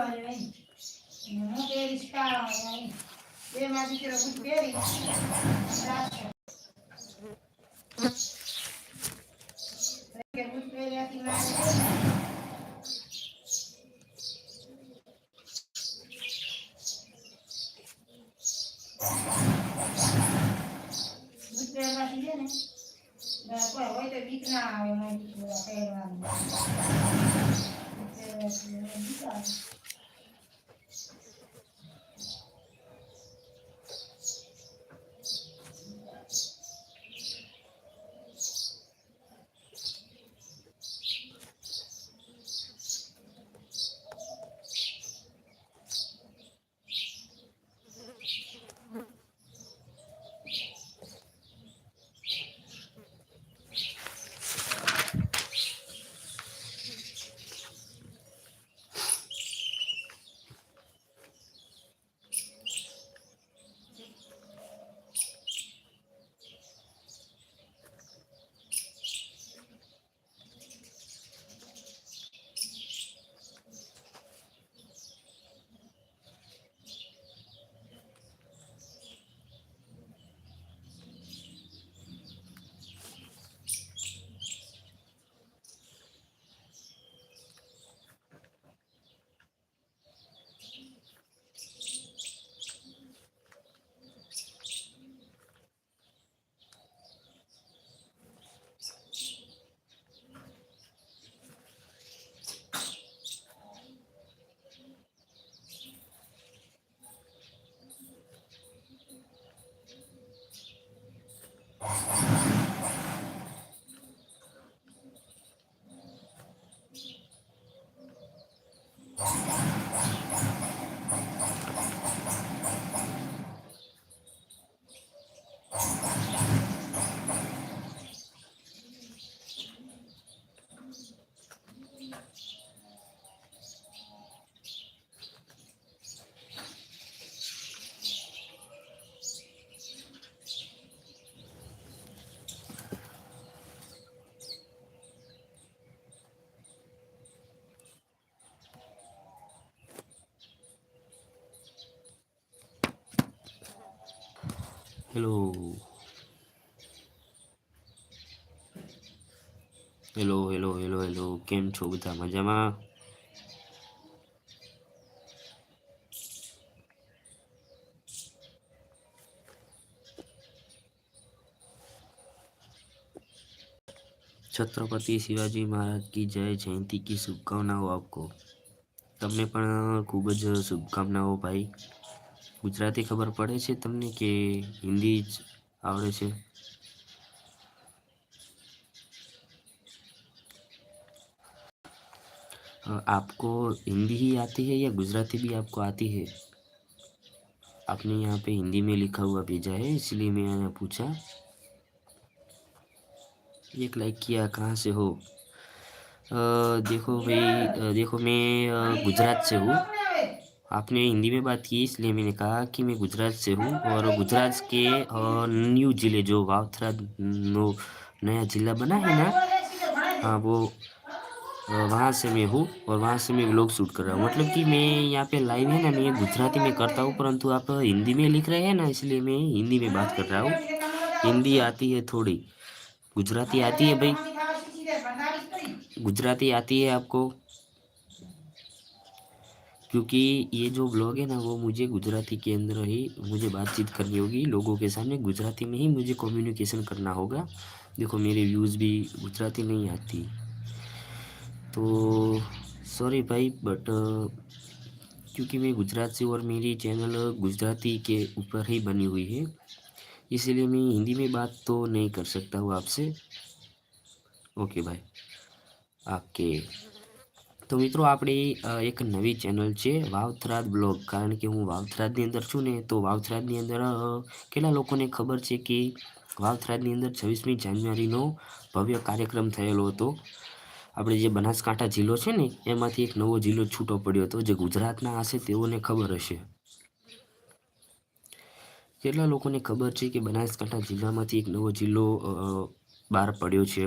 olha, hein? Não beliscar, olha, hein? Vem mais que tiro muito belisco. Tá? Hello. Hello hello hello hello કેમ છો બધા? મજામાં? છત્રપતિ શિવાજી મહારાજ કી જય, જયંતી કી શુભકામનાઓ આપકો. તમને પણ ખૂબ જ શુભકામનાઓ ભાઈ. ગુજરાતી ખબર પડે છે તમને કે હિન્દી જ આવડે છે अ, आपको हिंदी ही आती है या गुजराती भी आपको आती है आपने यहाँ पे हिंदी में लिखा हुआ भेजा है इसलिए मैंने पूछा एक लाइक किया कहाँ से हो अ, देखो भाई अ, देखो मैं अ, गुजरात से हूँ आपने हिंदी में बात की इसलिए मैंने कहा कि मैं गुजरात से हूँ और गुजरात के अ, न्यू ज़िले जो वावथरा नया जिला बना है ना हाँ वो वहाँ से मैं हूँ और वहाँ से मैं व्लॉग शूट कर रहा हूँ। मतलब कि मैं यहाँ पे लाइव है ना मैं गुजराती में करता हूँ परंतु आप हिंदी में लिख रहे हैं ना इसलिए मैं हिंदी में बात कर रहा हूँ। हिंदी आती है थोड़ी गुजराती आती है भाई। गुजराती आती है आपको क्योंकि ये जो ब्लॉग है ना, वो मुझे गुजराती के अंदर ही मुझे बातचीत करनी होगी। लोगों के सामने गुजराती में ही मुझे कम्युनिकेशन करना होगा। देखो, मेरे व्यूज़ भी गुजराती नहीं आती। तो सॉरी भाई बट क्योंकि मैं गुजरात से और मेरी चैनल गुजराती के ऊपर ही बनी हुई है, इसलिए मैं हिंदी में बात तो नहीं कर सकता हूँ आपसे। ओके भाई, आपके તો મિત્રો આપણી એક નવી ચેનલ છે વાવથરાદ બ્લોગ. કારણ કે હું વાવથરાદની અંદર છું ને, તો વાવથરાદની અંદર કેટલા લોકોને ખબર છે કે વાવથરાદની અંદર છવ્વીસમી જાન્યુઆરીનો ભવ્ય કાર્યક્રમ થયેલો હતો. આપણે જે બનાસકાંઠા જિલ્લો છે ને, એમાંથી એક નવો જિલ્લો છૂટો પડ્યો હતો, જે ગુજરાતના હશે તેઓને ખબર હશે. કેટલા લોકોને ખબર છે કે બનાસકાંઠા જિલ્લામાંથી એક નવો જિલ્લો બહાર પડ્યો છે?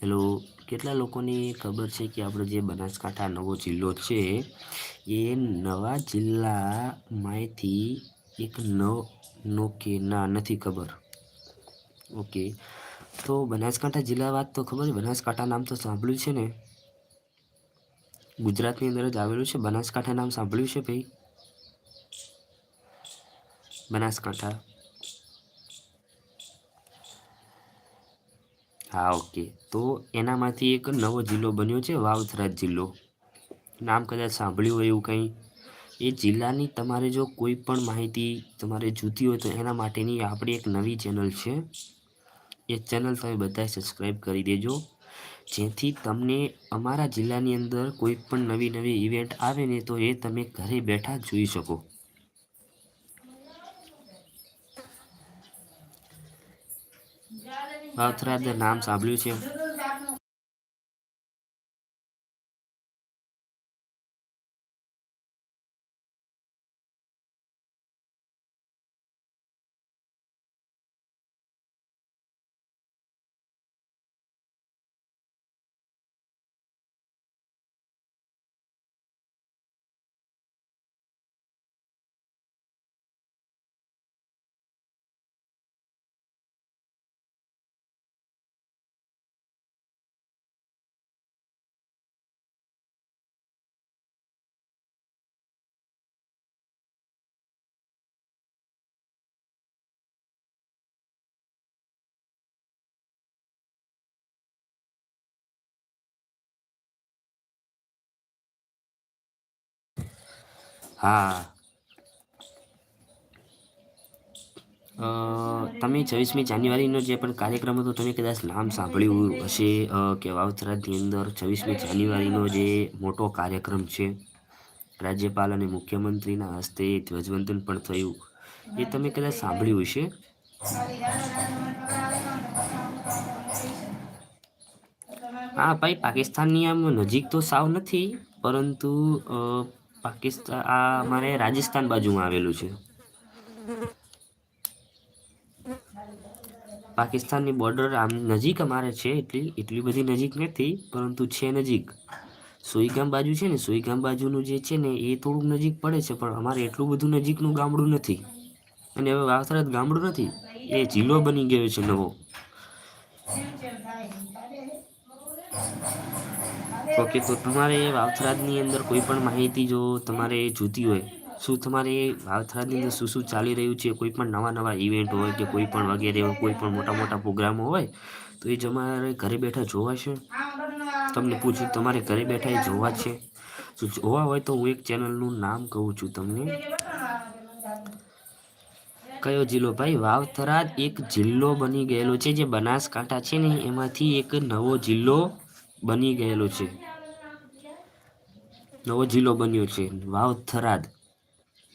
હેલો, કેટલા લોકોને ખબર છે કે આપણો જે બનાસકાંઠા નવો જિલ્લો છે, એ નવા જિલ્લામાંથી એક નો કે ના, નથી ખબર. ઓકે તો બનાસકાંઠા જિલ્લા વાત તો ખબર છે? બનાસકાંઠા નામ તો સાંભળ્યું છે ને? ગુજરાતની અંદર જ આવેલું છે? બનાસકાંઠા નામ સાંભળ્યું છે ભાઈ? બનાસકાંઠા. હા, ઓકે. તો એનામાંથી એક નવો જિલ્લો બન્યો છે વાવથરા જિલ્લો. નામ કદાચ સાંભળ્યું હોય એવું કંઈ. એ જિલ્લાની તમારે જો કોઈ પણ માહિતી તમારે જોતી હોય તો એના માટેની આપણી એક નવી ચેનલ છે. એ ચેનલ તમે બધાએ સબસ્ક્રાઈબ કરી દેજો. જેથી તમને અમારા જિલ્લાની અંદર કોઈ પણ નવી નવી ઇવેન્ટ આવે ને તો એ તમે ઘરે બેઠા જોઈ શકો. વાવથરાજ નામ સાંભળ્યું છે. હા. તમે છવ્વીસમી જાન્યુઆરીનો જે પણ કાર્યક્રમ હતો, તમે કદાચ નામ સાંભળ્યું હશે કે વાવથરાની અંદર છવ્વીસમી જાન્યુઆરીનો જે મોટો કાર્યક્રમ છે, રાજ્યપાલ અને મુખ્યમંત્રીના હસ્તે ધ્વજવંદન પણ થયું. એ તમે કદાચ સાંભળ્યું હશે? હા, ભાઈ, પાકિસ્તાનની આમ નજીક તો સાવ નથી, પરંતુ પાકિસ્તાન આ મારે રાજસ્થાન બાજુમાં આવેલું છે. પાકિસ્તાનની બોર્ડર આમ નજીક અમારે છે, એટલી એટલી બધી નજીક નથી, પરંતુ છે નજીક. સોઈગામ બાજુ છે ને, સોઈગામ બાજુનું જે છે ને, એ થોડુંક નજીક પડે છે, પણ અમારે એટલું બધું નજીકનું ગામડું નથી. અને હવે વાવથરાજ ગામડું નથી, એ જિલ્લો બની ગયો છે નવો. ઓકે તો તમારે વાવથરાજની અંદર કોઈ પણ માહિતી જો તમારે જોતી હોય, શું તમારે વાવથરાજની અંદર શું શું ચાલી રહ્યું છે? કોઈ પણ નવા નવા ઇવેન્ટ હોય કે કોઈ પણ વગેરે કોઈ પણ મોટા મોટા પ્રોગ્રામો હોય, તો એ તમારે ઘરે બેઠા જોવા છે. તમને પૂછ્યું તમારે ઘરે બેઠા એ જોવા છે? જો જોવા હોય તો હું એક ચેનલનું નામ કહું છું તમને. કયો જિલ્લો? ભાઈ વાવથરાજ એક જિલ્લો બની ગયેલો છે, જે બનાસકાંઠા છે ને, એમાંથી એક નવો જિલ્લો બની ગયેલો છે. નવો જિલ્લો બન્યો છે, વાવથરાદ.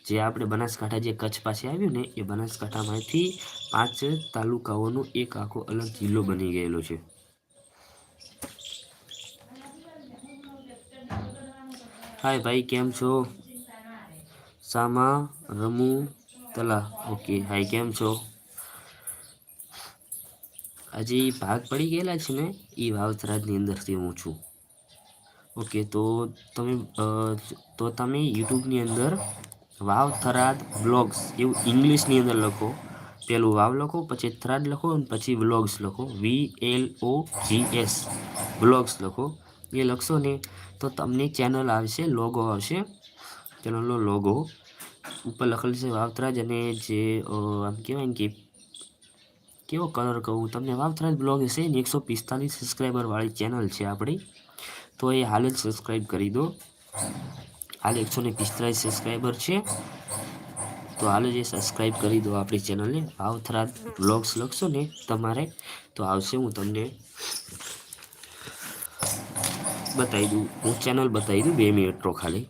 જે આપણે બનાસકાંઠા જે કચ્છ પાસે આવ્યું ને, એ બનાસકાંઠામાંથી પાંચ તાલુકાઓનો એક આખો અલગ જિલ્લો બની ગયેલો છે. હાય ભાઈ, કેમ છો? સામા, રમુ, તલા. ઓકે, હાય, કેમ છો? આજે ભાગ પડી ગયેલા છે ને એ વાવથરાજની અંદરથી હું છું. ઓકે, તો તમે તો તમે યુટ્યુબની અંદર વાવ થરાદ બ્લોગ્સ એવું ઇંગ્લિશની અંદર લખો. પેલું વાવ લખો, પછી થરાદ લખો, અને પછી વ્લોગ્સ લખો. V L O G S vlogs લખો. એ લખશો ને તો તમને ચેનલ આવશે, લોગો આવશે. ચેનલનો લોગો ઉપર લખેલું છે વાવથરાજ અને જે આમ કહેવાય ને કે કેવો કલર કહું, તમને વાવથરાજ બ્લોગ હશે ને એકસો પિસ્તાલીસ સબસ્ક્રાઈબરવાળી ચેનલ છે આપણી. તો એ હાલ જ સબસ્ક્રાઈબ કરી દો. હાલ એકસો ને પિસ્તાલીસ સબસ્ક્રાઈબર છે. તો હાલ જ એ સબસ્ક્રાઈબ કરી દો આપણી ચેનલને ભાવથરાજ બ્લોગ્સ લખશો ને તમારે, તો આવશે હું તમને બતાવી દઉં. હું ચેનલ બતાવી દઉં બે મિનિટ તો ખાલી.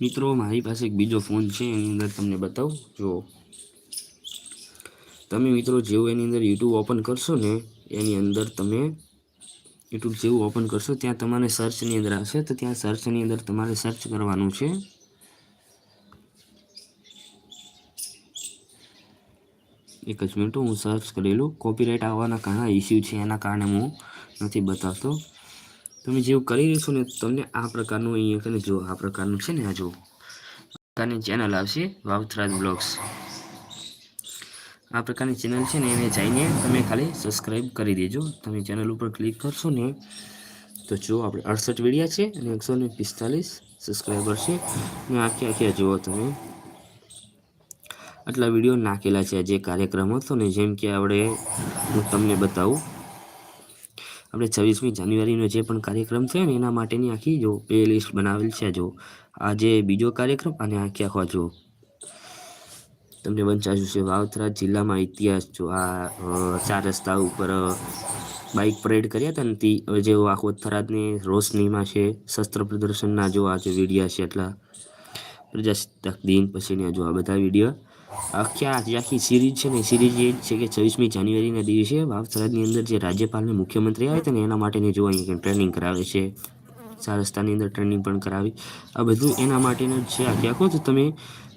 મિત્રો, મારી પાસે એક બીજો ફોન છે, એની અંદર તમને બતાવું. જો તમે મિત્રો, જેવું એની અંદર યુટ્યુબ ઓપન કરશો ને, એની અંદર તમે યુટ્યુબ જેવું ઓપન કરશો, ત્યાં તમારે સર્ચની અંદર આવશે. તો ત્યાં સર્ચની અંદર તમારે સર્ચ કરવાનું છે. એક જ મિનિટ હું સર્ચ કરેલું કોપીરાઇટ આવવાના ઘણા ઇસ્યુ છે, એના કારણે હું નથી બતાવતો. તમે જેવું કરી રહેશો ને, તમને આ પ્રકારનું અહીંયા કને જો આ પ્રકારનું છે ને આ જો આ પ્રકારની ચેનલ આવશે, વાવથરાજ બ્લોગ્સ. આ પ્રકારની ચેનલ છે ને, એને જઈને તમે ખાલી સબસ્ક્રાઈબ કરી દેજો. તમે ચેનલ ઉપર ક્લિક કરશો ને, તો જુઓ આપણે અડસઠ વિડીયા છે અને એકસો ને પિસ્તાલીસ સબસ્ક્રાઈબર છે. અને આખી આખી જુઓ તમે? આટલા વીડિયો નાખેલા છે જે કાર્યક્રમ હતો ને, જેમ કે આપણે હું તમને બતાવું. આપણે છવ્વીસમી જાન્યુઆરીનો જે પણ કાર્યક્રમ થયો ને, એના માટેની આખી જો પ્લે લિસ્ટ બનાવેલ છે જો. આ જે બીજો કાર્યક્રમ અને આખી આખો જો. તમને વંચાયું છે વાવથરા જિલ્લામાં ઇતિહાસ જો, આ ચાર રસ્તા ઉપર બાઇક પરેડ કર્યા હતા ને, તે જેવો આખો થરાદની રોશનીમાં છે, શસ્ત્ર પ્રદર્શનના જો આ જે વિડીયા છે એટલા પ્રજાસત્તાક દિન પછીના જો આ બધા વીડિયો આખી આ આખી સિરીઝ છે ને સિરીઝ એ છે કે છવ્વીસમી જાન્યુઆરીના દિવસે વાવથરાદની અંદર જે રાજ્યપાલને મુખ્યમંત્રી આવે છે ને, એના માટેની જો અહીંયા ટ્રેનિંગ કરાવે છે ચાર રસ્તાની અંદર ટ્રેનિંગ પણ કરાવી, આ બધું એના માટેનું છે આખે આખો. તો તમે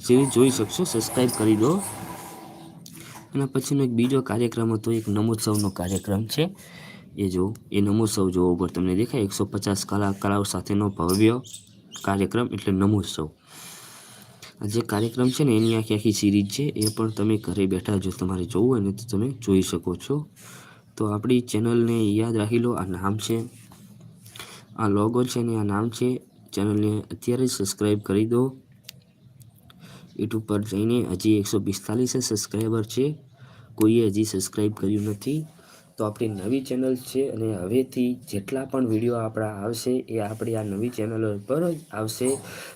સિરીઝ જોઈ શકશો સબસ્ક્રાઈબ કરી દો. એના પછીનો એક બીજો કાર્યક્રમ હતો, એક નમોત્સવનો કાર્યક્રમ છે. એ જો, એ નમોત્સવ જોવો, ઉપર તમને દેખાય, એકસો પચાસ કલાકારો સાથેનો ભવ્ય કાર્યક્રમ, એટલે નમોત્સવ. આ જે કાર્યક્રમ છે ને, એની આખી આખી સિરીઝ છે, એ પણ તમે ઘરે બેઠા જો તમારે જોવું હોય ને, તો તમે જોઈ શકો છો. તો આપણી ચેનલને યાદ રાખી લો, આ નામ છે. આ લોગો છે ને, આ નામ છે. ચેનલને અત્યારે જ સબસ્ક્રાઈબ કરી દો. યુટ્યુબ પર જઈને હજી એકસો પિસ્તાલીસ સબસ્ક્રાઈબર છે. કોઈએ હજી સબસ્ક્રાઈબ કર્યું નથી. તો આપણી નવી ચેનલ છે અને હવેથી જેટલા પણ વીડિયો આપણા આવશે એ આપણી આ નવી ચેનલ પર જ આવશે.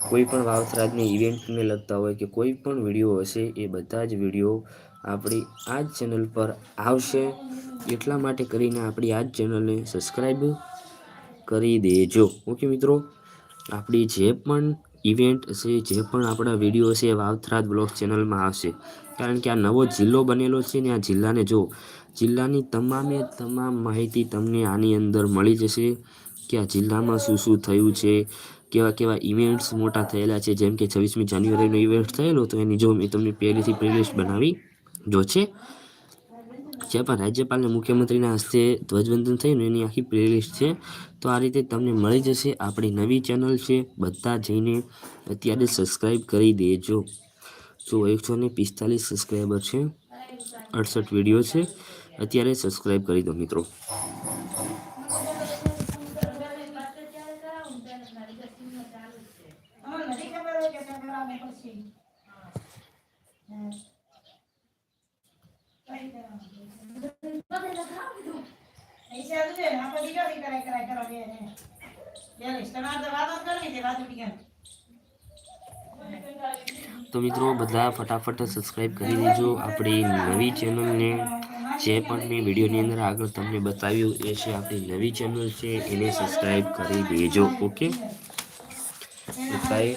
કોઈ પણ ઇવેન્ટને લગતા હોય કે કોઈ પણ વીડિયો હશે એ બધા જ વીડિયો આપણી આ જ ચેનલ પર આવશે. એટલા માટે કરીને આપણી આ જ ચેનલને સબસ્ક્રાઈબ કરી દેજો. ઓકે મિત્રો? આપણી જે પણ ઇવેન્ટ હશે, જે પણ આપણા વીડિયો હશે એ વાવથરાજ બ્લોગ ચેનલમાં આવશે. કારણ કે આ નવો જિલ્લો બનેલો છે ને આ જિલ્લાને જો જિલ્લાની તમામે તમામ માહિતી તમને આની અંદર મળી જશે કે આ જિલ્લામાં શું શું થયું છે, કેવા કેવા ઇવેન્ટ્સ મોટા થયેલા છે, જેમ કે છવ્વીસમી જાન્યુઆરીનો ઇવેન્ટ થયેલો તો એની જો મેં તમને પહેલેથી પ્લેલિસ્ટ બનાવી જો છે. જ્યાં પણ અને મુખ્યમંત્રીના હસ્તે ધ્વજવંદન થયું એની આખી પ્લેલિસ્ટ છે, તો આ રીતે તમને મળી જશે. આપણી નવી ચેનલ છે, બધા જઈને અત્યારે સબસ્ક્રાઈબ કરી દેજો. જો એકસો ને પિસ્તાલીસ સબસ્ક્રાઈબર છે, અડસઠ વીડિયો છે. અત્યારે સબસ્ક્રાઈબ કરી દો મિત્રો? તો મિત્રો, બધા ફટાફટ સબસ્ક્રાઈબ કરી દેજો આપણી નવી ચેનલને જે પણ મેં વિડીયોની અંદર આગળ તમને બતાવ્યું એ છે આપણી નવી ચેનલ છે, એને સબસ્ક્રાઈબ કરી દેજો ઓકે એટલાય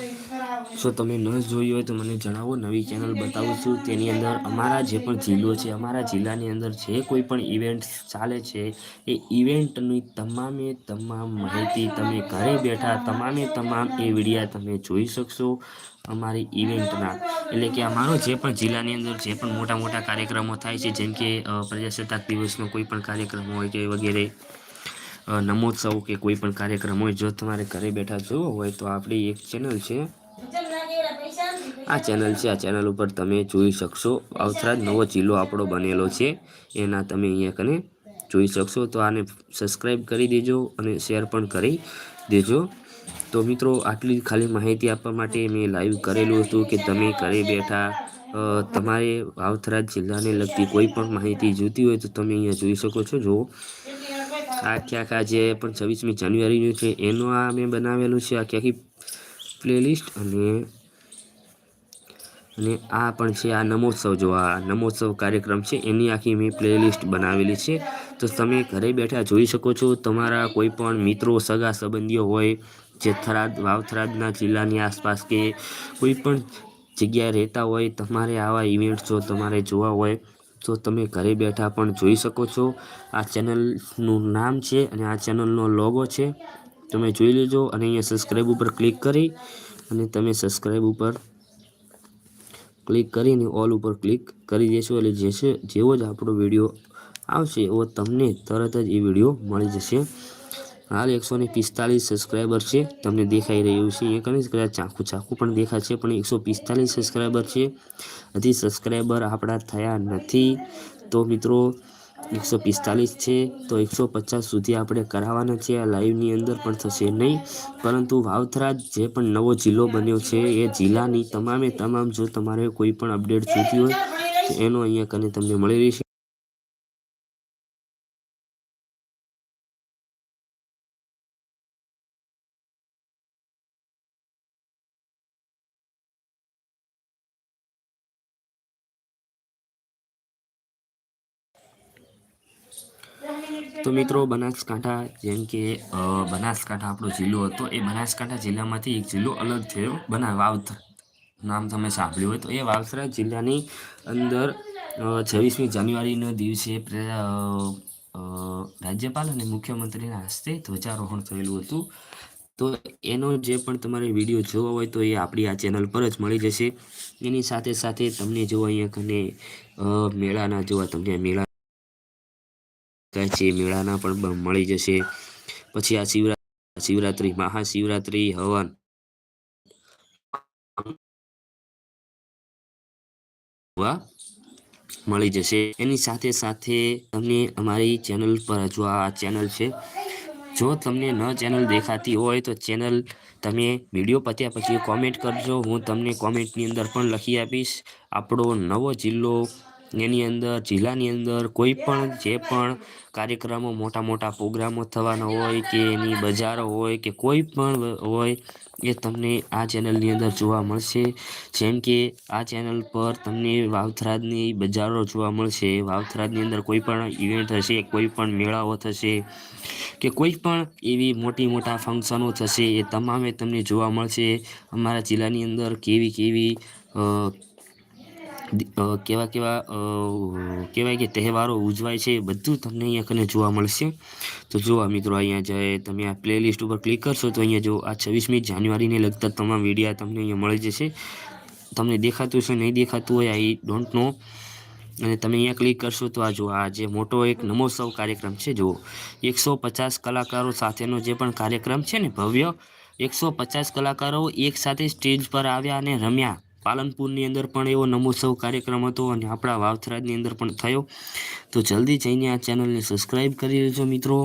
જો તમે ન જોઈ હોય તો મને જણાવો, નવી ચેનલ બતાવું છું. તેની અંદર અમારા જે પણ જિલ્લો છે, અમારા જિલ્લાની અંદર જે કોઈ પણ ઇવેન્ટ ચાલે છે, એ ઇવેન્ટની તમામે તમામ માહિતી તમે ઘરે બેઠા, તમામે તમામ એ વિડીયા તમે જોઈ શકશો અમારી ઇવેન્ટના એટલે કે અમારો જે પણ જિલ્લાની અંદર જે પણ મોટા મોટા કાર્યક્રમો થાય છે, જેમ કે પ્રજાસત્તાક દિવસનો કોઈ પણ કાર્યક્રમ હોય કે વગેરે નમોત્સવ કે કોઈ પણ કાર્યક્રમ હોય, જો તમારે ઘરે બેઠા જોવો હોય તો આપણી એક ચેનલ છે ચલ ના જેવડા પૈસા નથી. આ ચેનલ છે. આ ચેનલ ઉપર તમે જોઈ શકશો અવસરાજ નવો જિલ્લો આપણો બનેલો છે. એના તમે અહીંયા કને જોઈ શકશો. તો આને સબસ્ક્રાઈબ કરી દેજો અને શેર પણ કરી દેજો. તો મિત્રો, આટલી ખાલી માહિતી આપવા માટે મેં લાઈવ કરેલું હતું કે તમે ઘરે બેઠા તમારે વાવથરાજ જિલ્લાને લગતી કોઈ પણ માહિતી જોઈતી હોય તો તમે અહીંયા જોઈ શકો છો. જો આખી આખા જે પણ છવ્વીસમી જાન્યુઆરીનું છે. એનું આ મેં બનાવેલું છે. આખી આખી પ્લેલિસ્ટ અને અને આ પણ છે, આ નમોત્સવ. જો આ નમોત્સવ કાર્યક્રમ છે, એની આખી મેં પ્લેલિસ્ટ બનાવેલી છે. તો તમે ઘરે બેઠા જોઈ શકો છો, તમારા કોઈ પણ મિત્રો, સગા, સંબંધીઓ હોય, જે થરાદ, વાવથરાદના જિલ્લાની આસપાસ કે કોઈ પણ જગ્યાએ રહેતા હોય, તમારે આવા ઇવેન્ટ્સ જો તમારે જોવા હોય, તો તમે ઘરે બેઠા પણ જોઈ શકો છો. આ ચેનલનું નામ છે અને આ ચેનલનો લોગો છે. તમે જોઈ લેજો અને અહીંયા સબસ્ક્રાઈબ ઉપર ક્લિક કરી અને તમે સબસ્ક્રાઈબ ઉપર ક્લિક કરીને ઓલ ઉપર ક્લિક કરી દેશો એટલે જેશે જેવો જ આપણો વીડિયો આવશે એવો તમને તરત જ એ વીડિયો મળી જશે. હાલ એકસો ને પિસ્તાલીસ સબસ્ક્રાઈબર છે, તમને દેખાઈ રહ્યું છે. એ કદાચ કદાચ ચાખું ચાખું પણ દેખાશે પણ એકસો પિસ્તાલીસ સબસ્ક્રાઈબર છે. હજી સબસ્ક્રાઈબર આપણા થયા નથી. તો મિત્રો એકસો પિસ્તાલીસ છે, તો એકસો પચાસ સુધી આપણે કરાવવાના છે. આ લાઈવની અંદર પણ થશે નહીં. પરંતુ વાવથરાજ જે પણ નવો જિલ્લો બન્યો છે, એ જિલ્લાની તમામે તમામ જો તમારે કોઈ પણ અપડેટ જોઈતી હોય, તો એનો અહીંયા કને તમને મળી રહેશે. તો મિત્રો, બનાસકાંઠા જેમ કે બનાસકાંઠા આપણો જિલ્લો હતો, એ બનાસકાંઠા જિલ્લામાંથી એક જિલ્લો અલગ થયો. બના, વાવથર નામ તમે સાંભળ્યું હોય તો. એ વાવથરા જિલ્લાની અંદર છવ્વીસમી જાન્યુઆરીના દિવસે રાજ્યપાલ અને મુખ્યમંત્રીના હસ્તે ધ્વજારોહણ થયેલું હતું. તો એનો જે પણ તમારે વીડિયો જોવો હોય તો એ આપણી આ ચેનલ પર જ મળી જશે. એની સાથે સાથે તમને જો અહીંયા કને મેળાના જોવા તમને મેળા છે, મેળાના પણ મળી જશે. પછી આ શિવરા, શિવરાત્રિ, મહાશિવરાત્રિ, હવન. મળી જશે. એની સાથે સાથે તમને અમારી ચેનલ પર જો આ ચેનલ છે, જો તમને ન ચેનલ દેખાતી હોય તો ચેનલ તમે વીડિયો પત્યા પછી કોમેન્ટ કરજો. હું તમને કોમેન્ટની અંદર પણ લખી આપીશ. આપણો નવો જિલ્લો એની અંદર જિલ્લાની અંદર કોઈ પણ જે પણ કાર્યક્રમો મોટા મોટા પ્રોગ્રામો થવાના હોય કે એની બજારો હોય કે કોઈ પણ હોય એ તમને આ ચેનલની અંદર જોવા મળશે. જેમ કે આ ચેનલ પર તમને વાવથરાજની બજારો જોવા મળશે. વાવથરાજની અંદર કોઈ પણ ઇવેન્ટ થશે કોઈ પણ મેળાઓ થશે કે કોઈ પણ એવી મોટી મોટા ફંક્શનો થશે એ તમામે તમને જોવા મળશે. અમારા જિલ્લાની અંદર કેવી કેવી કેવા કેવા કહેવાય કે તહેવારો ઉજવાય છે એ બધું તમને અહીંયા કને જોવા મળશે. તો જો આ મિત્રો અહીંયા જાય તમે આ પ્લેલિસ્ટ ઉપર ક્લિક કરશો તો અહીંયા જો આ છવ્વીસમી જાન્યુઆરીને લગતા તમામ વિડીયા તમને અહીંયા મળી જશે. તમને દેખાતું છે નહીં દેખાતું હોય આઈ ડોન્ટ નો અને તમે અહીંયા ક્લિક કરશો તો આ જો આ જે મોટો એક નમોત્સવ કાર્યક્રમ છે, જુઓ. એકસો પચાસ કલાકારો સાથેનો જે પણ કાર્યક્રમ છે ને ભવ્ય, એકસો પચાસ કલાકારો એક સાથે સ્ટેજ પર આવ્યા અને રમ્યા. પાલનપુરની અંદર પણ એવો નમોત્સવ કાર્યક્રમ હતો અને આપણા વાવથરાજની અંદર પણ થયો. તો જલ્દી જઈને આ ચેનલને સબસ્ક્રાઈબ કરી લેજો મિત્રો.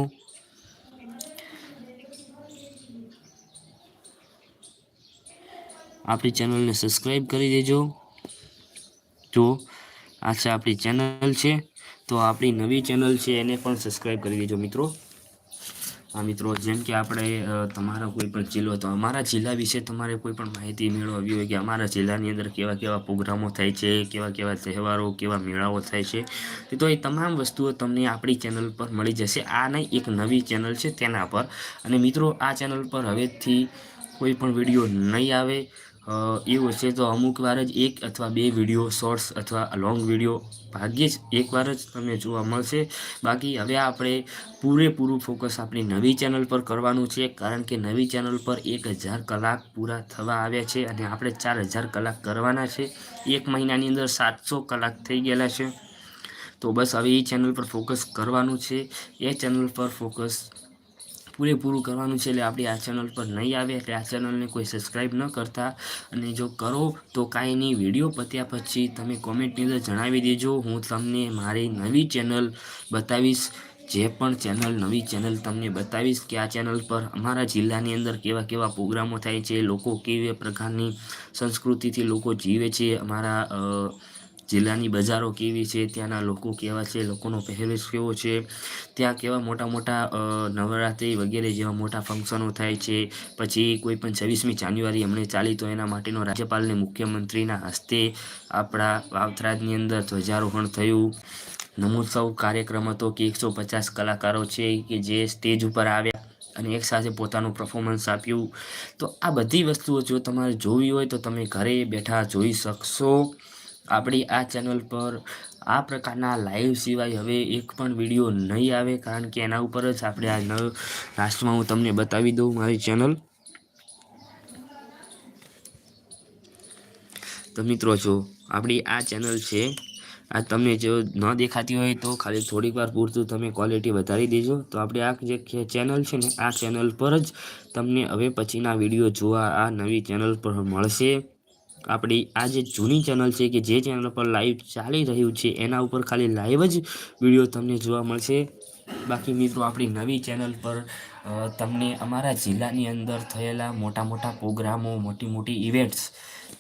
આપણી ચેનલને સબસ્ક્રાઈબ કરી દેજો. જો આ છે આપણી ચેનલ છે, તો આપણી નવી ચેનલ છે એને પણ સબસ્ક્રાઈબ કરી દેજો મિત્રો. હા, મિત્રો, જેમ કે આપણે તમારો કોઈ પણ જિલ્લો, તો અમારા જિલ્લા વિશે તમારે કોઈ પણ માહિતી મેળવવી હોય કે અમારા જિલ્લાની અંદર કેવા કેવા પ્રોગ્રામો થાય છે, કેવા કેવા તહેવારો, કેવા મેળાઓ થાય છે તો એ તમામ વસ્તુઓ તમને આપણી ચેનલ પર મળી જશે. આ નહીં, એક નવી ચેનલ છે તેના પર. અને મિત્રો, આ ચેનલ પર હવેથી કોઈ પણ વીડિયો નહીં આવે. એવું છે તો અમુક વાર જ એક અથવા બે વીડિયો શોર્ટ્સ અથવા લોંગ વીડિયો ભાગ્યે જ એકવાર જ તમને જોવા મળશે. બાકી હવે આપણે પૂરેપૂરું ફોકસ આપણી નવી ચેનલ પર કરવાનું છે, કારણ કે નવી ચેનલ પર એક હજાર કલાક પૂરા થવા આવ્યા છે અને આપણે ચાર હજાર કલાક કરવાના છે. એક મહિનાની અંદર સાતસો કલાક થઈ ગયેલા છે. તો બસ હવે એ ચેનલ પર ફોકસ કરવાનું છે. એ ચેનલ પર ફોકસ પૂરેપૂરું કરવાનું છે એટલે આપણી આ ચેનલ પર નહીં આવે એટલે આ ચેનલને કોઈ સબસ્ક્રાઈબ ન કરતા. અને જો કરો તો કાંઈ નહીં વીડિયો પત્યા પછી તમે કોમેન્ટની અંદર જણાવી દેજો. હું તમને મારી નવી ચેનલ બતાવીશ, જે પણ ચેનલ નવી ચેનલ તમને બતાવીશ કે આ ચેનલ પર અમારા જિલ્લાની અંદર કેવા કેવા પ્રોગ્રામો થાય છે, લોકો કેવી પ્રકારની સંસ્કૃતિથી લોકો જીવે છે, અમારા જિલ્લાની બજારો કેવી છે, ત્યાંના લોકો કેવા છે, લોકોનો પહેરવેશ કેવો છે, ત્યાં કેવા મોટા મોટા નવરાત્રિ વગેરે જેવા મોટા ફંક્શનો થાય છે, પછી કોઈ પણ છવ્વીસમી જાન્યુઆરી હમણે ચાલી તો એના માટેનો રાજ્યપાલને મુખ્યમંત્રીના હસ્તે આપણા વાવથરાજની અંદર ધ્વજારોહણ થયું. નમોત્સવ કાર્યક્રમ હતો કે એકસો પચાસ કલાકારો છે કે જે સ્ટેજ ઉપર આવ્યા અને એક સાથે પોતાનું પરફોર્મન્સ આપ્યું. તો આ બધી વસ્તુઓ જો તમારે જોવી હોય તો તમે ઘરે બેઠા જોઈ શકશો. આપણી આ ચેનલ પર આ પ્રકારના લાઈવ સિવાય હવે એક પણ વીડિયો નહીં આવે કારણ કે એના ઉપર જ આપણે આ નવ લાસ્ટમાં હું તમને બતાવી દઉં મારી ચેનલ તો મિત્રો જો, આપણી આ ચેનલ છે. આ તમને જો ન દેખાતી હોય તો ખાલી થોડીક વાર પૂરતું તમે ક્વોલિટી વધારી દેજો. તો આપણે આ જે ચેનલ છે ને, આ ચેનલ પર જ તમને હવે પછીના વીડિયો જોવા આ નવી ચેનલ પર મળશે. આપણી આ જે જૂની ચેનલ છે કે જે ચેનલ પર લાઈવ ચાલી રહ્યું છે, એના ઉપર ખાલી લાઈવ જ વીડિયો તમને જોવા મળશે. બાકી મિત્રો, આપણી નવી ચેનલ પર તમને અમારા જિલ્લાની અંદર થયેલા મોટા મોટા પ્રોગ્રામો, મોટી મોટી ઇવેન્ટ્સ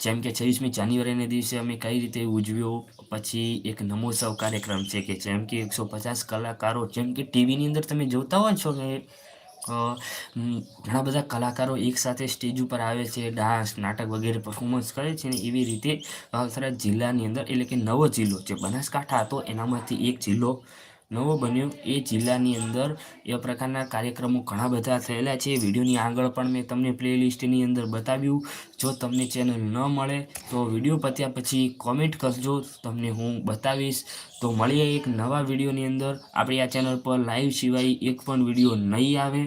જેમ કે છવ્વીસમી જાન્યુઆરીના દિવસે અમે કઈ રીતે ઉજવ્યો, પછી એક નમોત્સવ કાર્યક્રમ છે કે જેમ કે એકસો પચાસ કલાકારો, જેમ કે ટીવીની અંદર તમે જોતા હોય છો કે ઘણા બધા કલાકારો એકસાથે સ્ટેજ ઉપર આવે છે ડાન્સ નાટક વગેરે પરફોર્મન્સ કરે છે ને એવી રીતે વાવસરા જિલ્લાની અંદર એટલે કે નવો જિલ્લો જે બનાસકાંઠા હતો એનામાંથી એક જિલ્લો નવો બન્યો. એ જિલ્લાની અંદર એ પ્રકારના કાર્યક્રમો ઘણા બધા થયેલા છે. વિડીયોની આગળ પણ મેં તમને પ્લેલિસ્ટની અંદર બતાવ્યું. જો તમને ચેનલ ન મળે તો વીડિયો પત્યા પછી કોમેન્ટ કરજો. તમને હું બતાવીશ. તો મળીએ એક નવા વિડીયોની અંદર. આપણી આ ચેનલ પર લાઈવ સિવાય એક પણ વીડિયો નહીં આવે.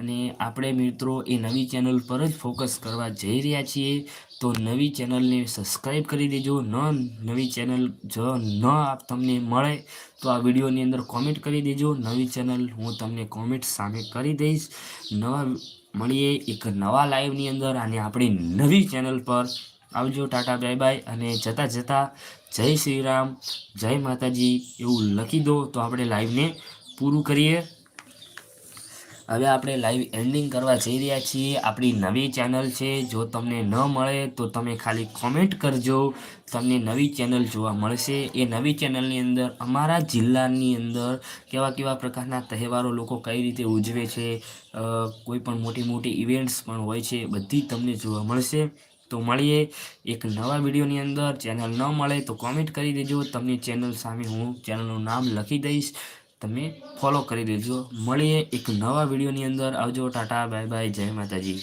અને આપણે મિત્રો એ નવી ચેનલ પર જ ફોકસ કરવા જઈ રહ્યા છીએ. તો નવી ચેનલને સબસ્ક્રાઈબ કરી દેજો. ન નવી ચેનલ જો ન તમને મળે તો આ વિડીયોની અંદર કોમેન્ટ કરી દેજો. નવી ચેનલ હું તમને કોમેન્ટ સામે કરી દઈશ. નવા મળીએ એક નવા લાઈવની અંદર અને આપણી નવી ચેનલ પર. આવજો ટાટા બાય બાય અને જતાં જતાં જય શ્રી રામ, જય માતાજી એવું લખી દો તો આપણે લાઈવને પૂરું કરીએ. હવે આપણે લાઈવ એન્ડિંગ કરવા જઈ રહ્યા છીએ. આપણી નવી ચેનલ છે. જો તમને ન મળે તો તમે ખાલી કોમેન્ટ કરજો. તમને નવી ચેનલ જોવા મળશે. એ નવી ચેનલની અંદર અમારા જિલ્લાની અંદર કેવા કેવા પ્રકારના તહેવારો લોકો કઈ રીતે ઉજવે છે કોઈ પણ મોટી મોટી ઇવેન્ટ્સ પણ હોય છે, બધી તમને જોવા મળશે. તો મળીએ એક નવા વિડીયોની અંદર. ચેનલ ન મળે તો કોમેન્ટ કરી દેજો. તમને ચેનલ સામે હું ચેનલનું નામ લખી દઈશ. તમે ફોલો કરી દેજો. મળીએ એક નવા વિડીયોની અંદર. આવજો, ટાટા બાય બાય જય માતાજી.